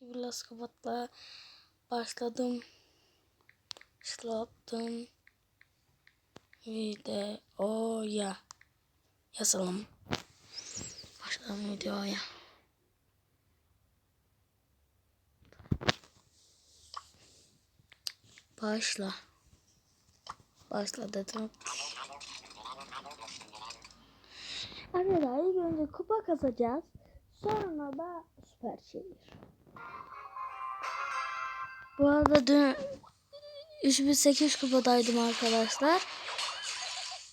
Biraz kapatla başladım. Başladım. Videoya yazalım. Başladım videoya. Başla. Başla dedim. Arkadaşlar ilk önce kupa kazacağız. Sonra da süper şehir. Bu arada dün 3008 kupadaydım arkadaşlar.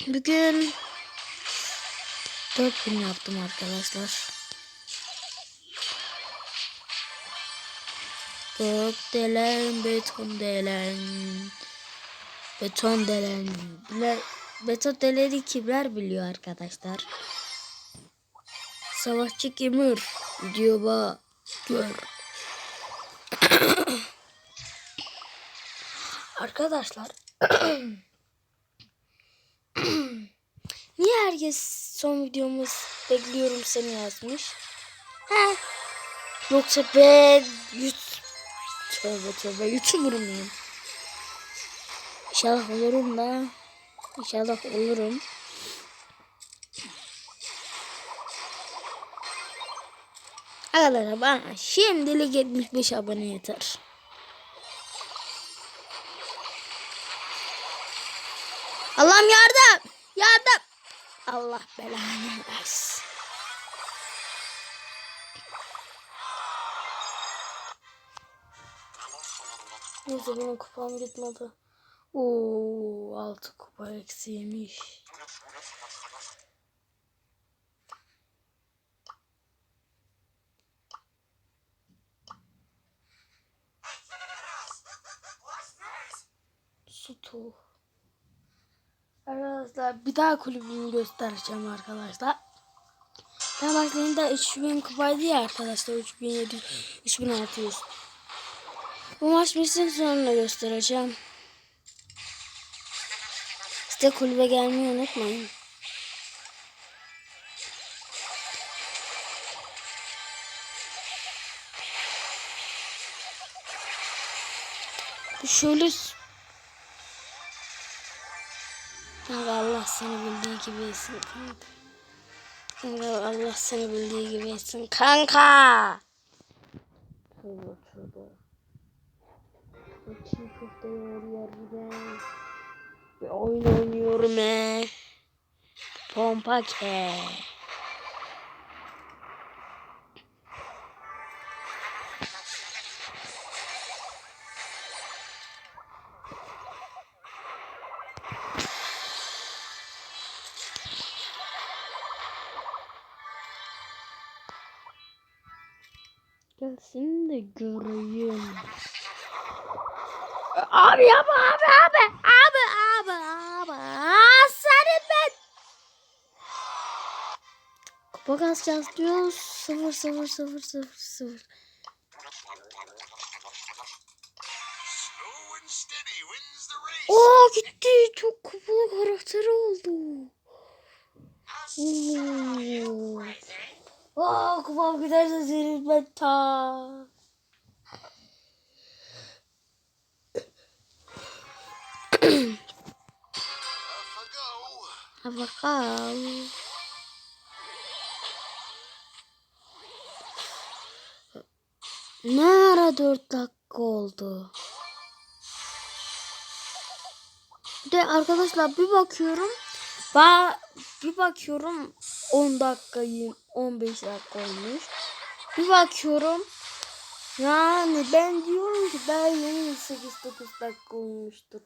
Bugün 4000 yaptım arkadaşlar. Gök delen, beton delen. Beton delen. Beton deleni kimler biliyor arkadaşlar? Savaşçı Kimur. Videoba gör. Arkadaşlar. Niye herkes son videomuz bekliyorum seni yazmış? He? Yoksa ben yut... Tövbe tövbe YouTuber muyum? İnşallah olurum da. İnşallah olurum. Arkadaşlar bana şimdilik 75 abone yeter. Allah'ım yardım! Yardım! Allah belanı versin. Neyse benim kupam gitmedi. Oo, altı kupa eksiymiş. Sutu. Arkadaşlar bir daha kulübümü göstereceğim arkadaşlar. Ben başlayınca 3000 kupaydı ya arkadaşlar 3700 3600. Bu maç bitsin sonra göstereceğim. İşte kulübe gelmeyi unutmayın. Şöyle Kanka Allah seni bildiği gibi etsin kanka. Kanka Allah seni bildiği gibi etsin kanka. Tövbe tövbe. Bu çiğ köfte yoruyor ben. Bir oyun oynuyorum he. Pompa ke. Gelsin de göreyim. Abi yapma abi abi abi abi abi. Aa, Seni ben. Kupa kasacağız diyoruz. Sıfır sıfır sıfır sıfır sıfır. Oo gitti. Çok kupalı karakteri oldu. Oo. Aa kupam giderse senin ben ta. Bakalım. Ne ara 4 dakika oldu? De arkadaşlar bir bakıyorum. Ba bir bakıyorum 10 dakikayı 15 dakika olmuş. Bir bakıyorum yani ben diyorum ki daha yeni 8-9 dakika olmuştur.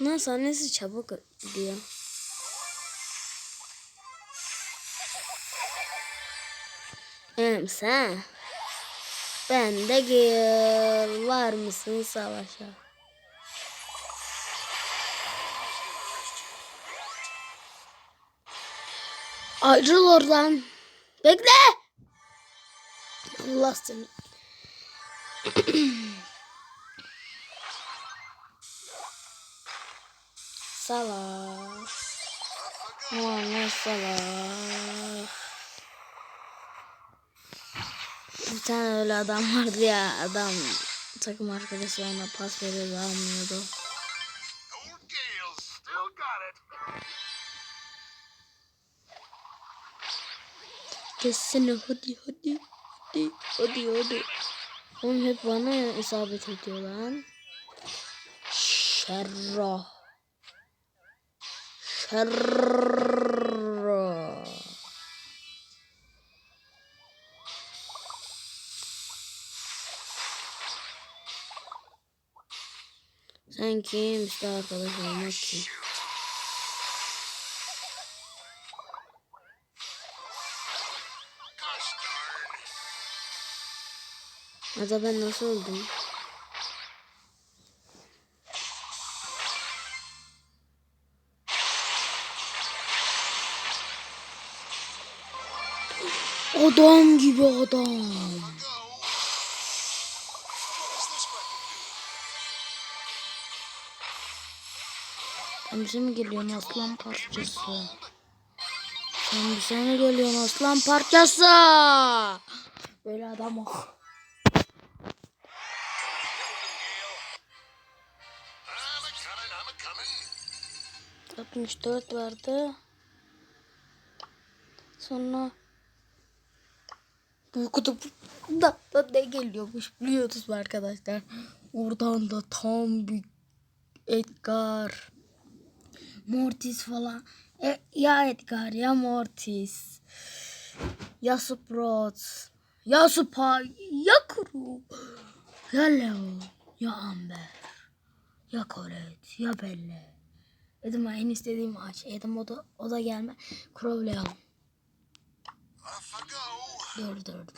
Bunun sahnesi çabuk gidiyor. Hem sen ben de gel var mısın savaşa? Ayrıl oradan. Bekle. Allah seni. Salah. Muhammed Salah. Bir tane öyle adam vardı ya adam takım arkadaşı ona pas veriyordu almıyordu. Kessene hadi hadi hadi hadi hadi. Oğlum hep bana isabet ediyor lan. Şerra. Şerra. Sen kim işte arkadaş olmak kim? Ya da ben nasıl öldüm? Adam gibi adam. Bize mi geliyorsun aslan parçası? Sen bize mi geliyorsun aslan parçası? Böyle adam o. 64 vardı. Sonra bu kutup da, ne geliyormuş biliyoruz mu arkadaşlar. Oradan da tam bir Edgar, Mortis falan. E, ya Edgar ya Mortis. Ya Sprout. Ya Spy. Ya Kuru. Ya Leo. Ya Amber. Ya Colette. Ya Belle. Dedim en istediğim ağaç. Dedim o da, o da gelme. Crowley al. Dur dur dur.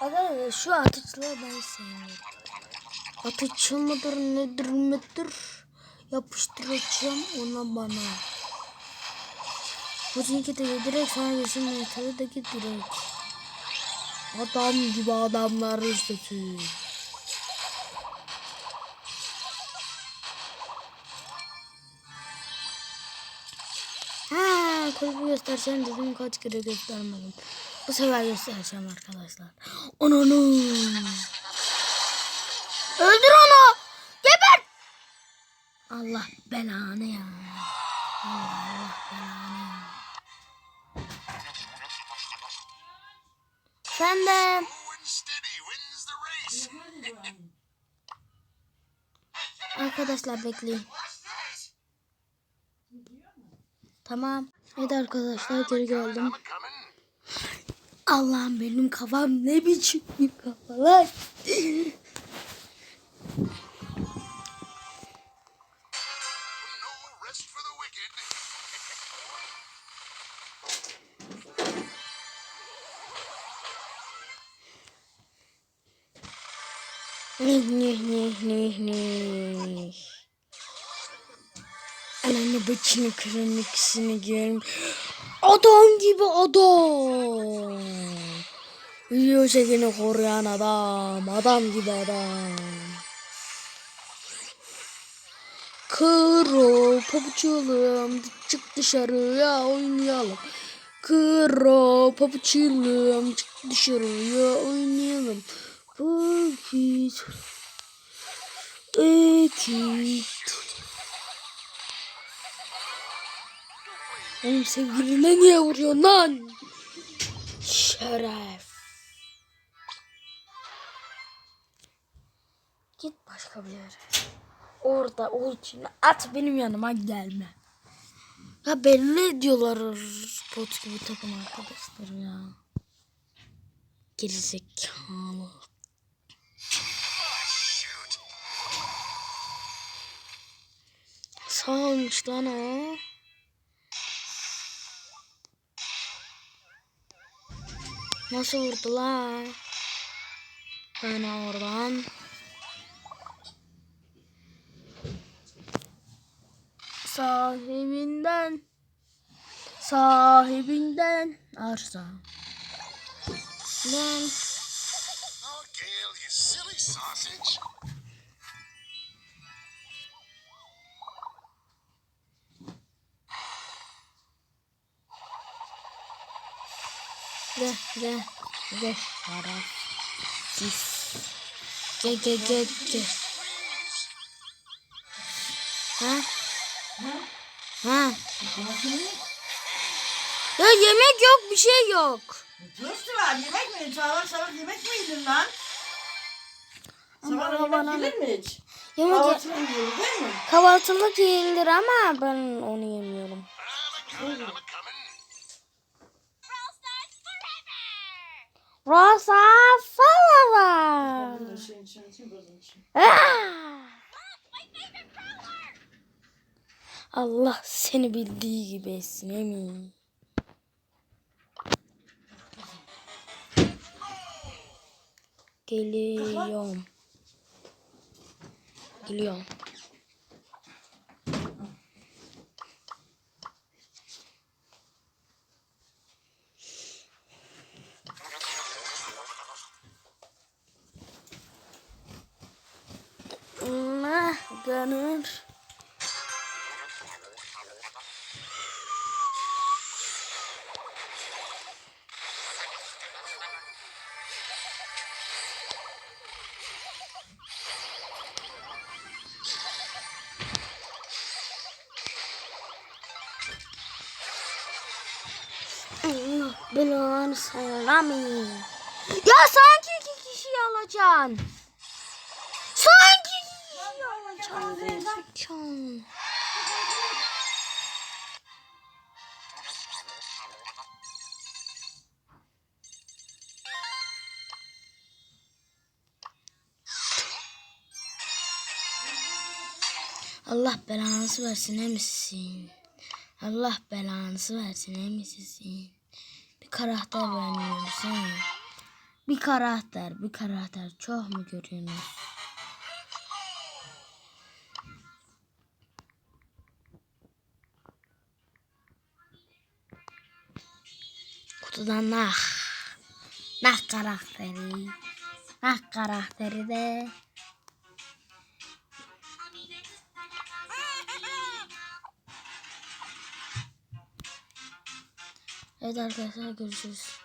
Arkadaşlar şu atıçlığı ben sevmiyorum. Atıçı mıdır nedir midir yapıştıracağım ona bana. Çünkü de direkt sana geçin metodaki direkt. Adam gibi adamlar üstü. Ha, kulübü göstereceğim dedim kaç kere göstermedim. Bu sefer göstereceğim arkadaşlar. Ananı. Öldür onu. Geber. Allah belanı ya. Allah Allah belanı race. Arkadaşlar bekleyin. Tamam. Hadi arkadaşlar geri geldim. Allah'ım benim kafam ne biçim bir kafa Nih nih nih nih nih. Ananı bıçını kırın ikisini. Adam gibi adam. Çekini koruyan adam. Adam gibi adam. Kro pabuçulum çık dışarıya oynayalım. Kro pabuçulum çık dışarıya oynayalım. Vakit. Ekit. Oğlum sevgiline niye vuruyorsun lan? Şeref. Git başka bir yere. Orada ultini at benim yanıma gelme. Ya belli ediyorlar bot gibi takım arkadaşlar ya. Gerizekalı. Shoot. Sağmış lan o. Nasıl vurdu la? Ben oradan. Sahibinden. Sahibinden arsa. Ben sausage. Ve ve ve şerefsiz. Ge ge ge ge. Ha? Ha? Ya yemek yok bir şey yok. Dostu var yemek mi? Sabah sabah yemek mi yedin lan? Sabah yemek bana- yenir mi hiç? Yemek ye- Kahvaltı mı yiyoruz değil mi? kahvaltılık yenilir ama ben onu yemiyorum. Rosa içine. Ah! Allah seni bildiği gibi etsin emin. Geliyorum. Geliyorum. Ah, Belanı sayılamayın. Ya sanki iki kişi alacaksın. Sanki iki kişi alacaksın. Allah belanızı versin emisin. Allah belanızı versin emisin. Bir karakter beğeniyoruz he. Bir karakter, bir karakter çok mu görüyorsunuz? Kutudan nah. Nah karakteri. Nah karakteri de. Evet arkadaşlar görüşürüz.